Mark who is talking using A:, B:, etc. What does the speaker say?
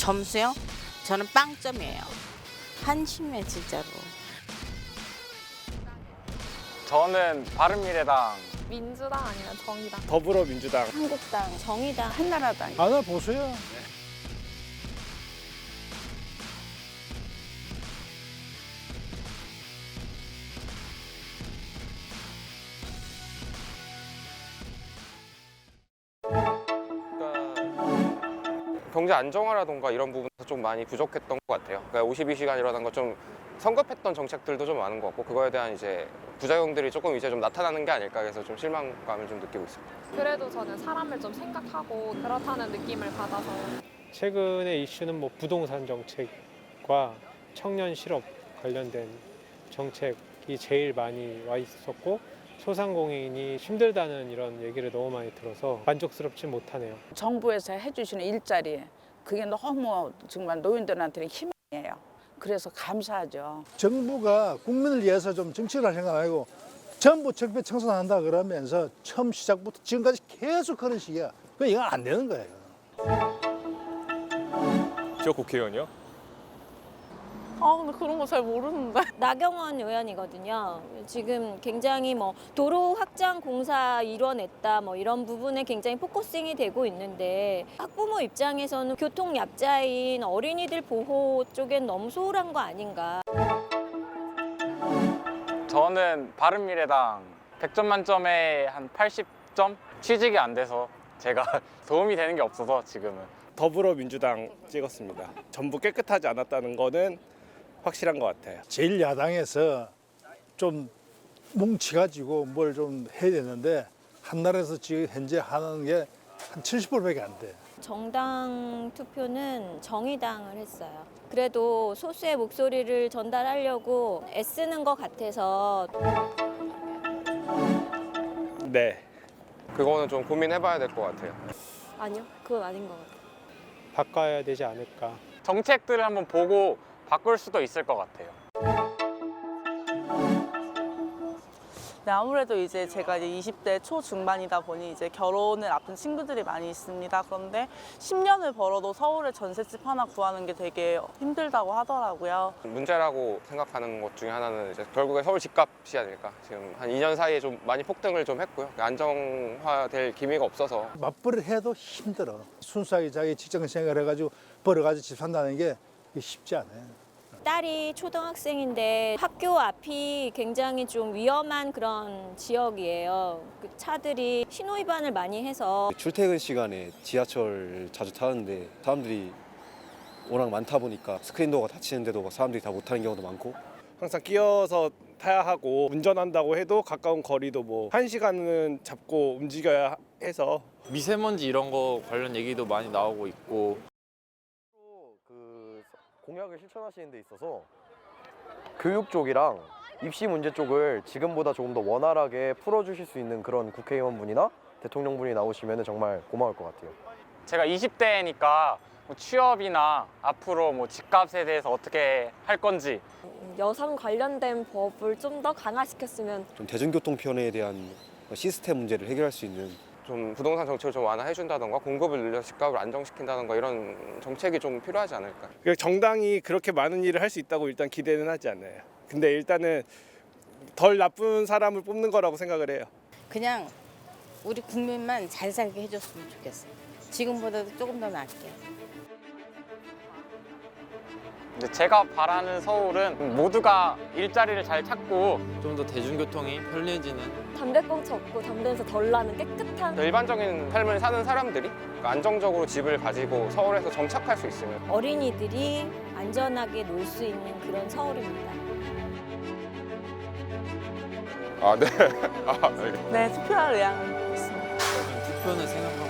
A: 점수요? 저는 빵점이에요. 한심해 진짜로.
B: 저는 바른미래당
C: 민주당 아니면 정의당.
D: 더불어민주당
E: 한국당, 정의당, 한나라당.
D: 하나 보세요.
F: 경제 안정화라던가 이런 부분에서 좀 많이 부족했던 것 같아요. 그러니까 52시간이라던가 좀 성급했던 정책들도 좀 많은 것 같고 그거에 대한 이제 부작용들이 조금 이제 좀 나타나는 게 아닐까 해서 좀 실망감을 좀 느끼고 있습니다.
C: 그래도 저는 사람을 좀 생각하고 그렇다는 느낌을 받아서
D: 최근의 이슈는 뭐 부동산 정책과 청년 실업 관련된 정책 이 제일 많이 와 있었고 소상공인이 힘들다는 이런 얘기를 너무 많이 들어서 만족스럽지 못하네요.
E: 정부에서 해주시는 일자리 그게 너무 정말 노인들한테는 힘이에요. 그래서 감사하죠.
G: 정부가 국민을 위해서 좀 정치를 할 생각 말고 전부 적폐 청산한다 그러면서 처음 시작부터 지금까지 계속 그런 식이야. 그 이건 안 되는 거예요.
D: 지역 국회의원이요?
C: 아 근데 그런 거 잘 모르는데
H: 나경원 의원이거든요. 지금 굉장히 뭐 도로 확장 공사 이뤄냈다 뭐 이런 부분에 굉장히 포커싱이 되고 있는데 학부모 입장에서는 교통 약자인 어린이들 보호 쪽엔 너무 소홀한 거 아닌가.
B: 저는 바른미래당 100점 만점에 한 80점 취직이 안 돼서 제가 도움이 되는 게 없어서 지금은
D: 더불어민주당 찍었습니다. 전부 깨끗하지 않았다는 거는 확실한 것 같아요.
G: 제일 야당에서 좀 뭉치가지고 뭘 좀 해야 되는데 한나라에서 지금 현재 하는 게 한 70%밖에 안 돼.
H: 정당 투표는 정의당을 했어요. 그래도 소수의 목소리를 전달하려고 애쓰는 것 같아서
D: 네.
F: 그거는 좀 고민해봐야 될 것 같아요.
H: 아니요, 그건 아닌 것 같아요.
D: 바꿔야 되지 않을까.
B: 정책들을 한번 보고 바꿀 수도 있을 것 같아요.
I: 네, 아무래도 이제 제가 이제 20대 초중반이다 보니 이제 결혼을 앞둔 친구들이 많이 있습니다. 그런데 10년을 벌어도 서울에 전셋집 하나 구하는 게 되게 힘들다고 하더라고요.
F: 문제라고 생각하는 것 중에 하나는 이제 결국에 서울 집값이 아닐까. 지금 한 2년 사이에 좀 많이 폭등을 좀 했고요. 안정화될 기미가 없어서
G: 맞벌이를 해도 힘들어. 순수하게 자기 직장 생활을 해가지고 벌어가지고 집 산다는 게 쉽지 않아요.
H: 딸이 초등학생인데 학교 앞이 굉장히 좀 위험한 그런 지역이에요. 그 차들이 신호 위반을 많이 해서
J: 출퇴근 시간에 지하철 자주 타는데 사람들이 워낙 많다 보니까 스크린 도어가 닫히는데도 사람들이 다못 타는 경우도 많고
D: 항상 끼어서 타야 하고 운전한다고 해도 가까운 거리도 뭐 한 시간은 잡고 움직여야 해서
K: 미세먼지 이런 거 관련 얘기도 많이 나오고 있고
L: 그 공약을 실천하시는 데 있어서 교육 쪽이랑 입시 문제 쪽을 지금보다 조금 더 원활하게 풀어주실 수 있는 그런 국회의원분이나 대통령분이 나오시면 정말 고마울 것 같아요.
B: 제가 20대니까 뭐 취업이나 앞으로 뭐 집값에 대해서 어떻게 할 건지
H: 여성 관련된 법을 좀 더 강화시켰으면
J: 좀 대중교통 편에 대한 시스템 문제를 해결할 수 있는
F: 좀 부동산 정책을 좀 완화해준다던가 공급을 늘려 집값을 안정시킨다던가 이런 정책이 좀 필요하지 않을까.
D: 그러니까 정당이 그렇게 많은 일을 할 수 있다고 일단 기대는 하지 않아요. 근데 일단은 덜 나쁜 사람을 뽑는 거라고 생각을 해요.
A: 그냥 우리 국민만 잘 살게 해줬으면 좋겠어. 지금보다도 조금 더 낫게.
B: 근데 제가 바라는 서울은 모두가 일자리를 잘 찾고
K: 좀 더 대중교통이 편리해지는
H: 담배꽁초 없고 담배에서 덜 나는 깨끗한
F: 일반적인 삶을 사는 사람들이 안정적으로 집을 가지고 서울에서 정착할 수 있으면
H: 어린이들이 안전하게 놀 수 있는 그런 서울입니다.
F: 아 네. 아 알겠습니다.
I: 네, 투표할 의향 있습니다.
K: 투표는 생각